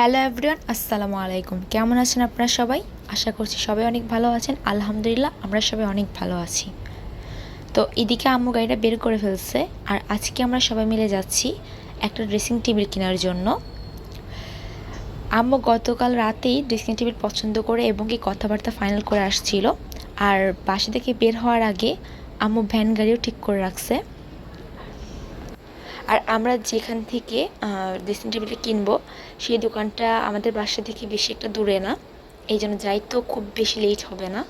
Hello everyone, আসসালামু আলাইকুম। কেমন আছেন আপনারা সবাই? আশা করছি সবাই অনেক ভালো আছেন। আলহামদুলিল্লাহ, আমরা সবাই অনেক ভালো আছি। তো এদিকে আম্মু গাড়িটা বের করে ফেলছে আর আজকে আমরা সবাই মিলে যাচ্ছি একটা ড্রেসিং টেবিল কেনার জন্য। আম্মু গতকাল রাতেই ড্রেসিং টেবিল পছন্দ করে এবং কি কথাবার্তা ফাইনাল করে আসছিল। আর বাসা থেকে বের হওয়ার আগে আম্মু ভ্যান গাড়িও ঠিক করে রাখছে। আর আমরা যেখান থেকে ড্রেসিং টেবিলটা কিনবো, সেই দোকানটা আমাদের বাসা থেকে বেশি একটা দূরে না। এই জন্য যাই তো খুব বেশি লেট হবে না।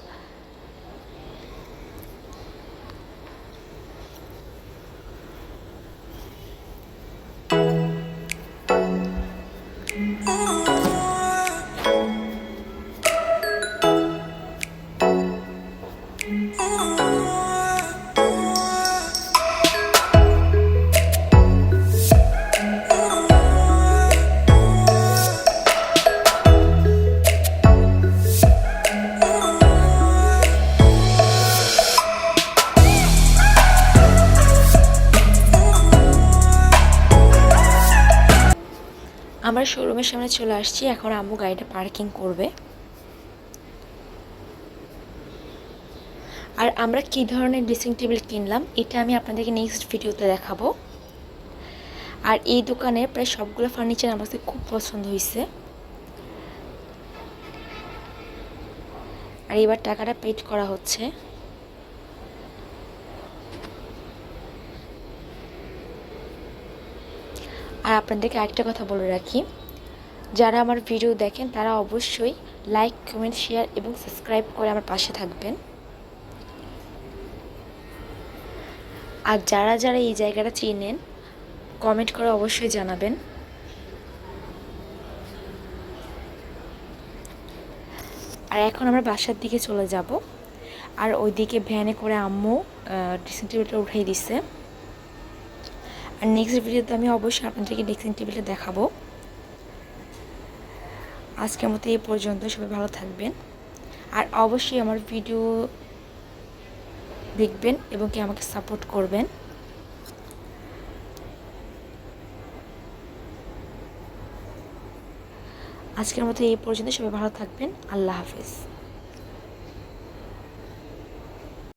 আমরা শোরুমের সামনে চলে আসছি, এখন আম্মু গাড়িটা পার্কিং করবে। আর আমরা কী ধরনের ড্রেসিং টেবিল কিনলাম, এটা আমি আপনাদেরকে নেক্সট ভিডিওতে দেখাবো। আর এই দোকানে প্রায় সবগুলো ফার্নিচার আমার কাছে খুব পছন্দ হয়েছে। আর এবার টাকাটা পেড করা হচ্ছে। আর আপনাদেরকে আরেকটা কথা বলে রাখি। যারা আমার ভিডিও দেখেন, তারা অবশ্যই লাইক কমেন্ট শেয়ার এবং সাবস্ক্রাইব করে আমার পাশে থাকবেন। আর যারা যারা এই জায়গাটা চিনেন কমেন্ট করে অবশ্যই জানাবেন। আর এখন আমরা বাসার দিকে চলে যাব। আর ওইদিকে ভ্যানে করে আম্মু টেবিলটা উঠাই দিছে। আর নেক্সট ভিডিওতে আমি অবশ্যই আপনাদেরকে ড্রেসিং টেবিলটা দেখাবো। আজকের মতো এই পর্যন্ত, সবাই ভালো থাকবেন। আর অবশ্যই আমার ভিডিও দেখবেন এবং কি আমাকে সাপোর্ট করবেন। আজকের মতো এই পর্যন্ত, সবাই ভালো থাকবেন। আল্লাহ হাফিজ।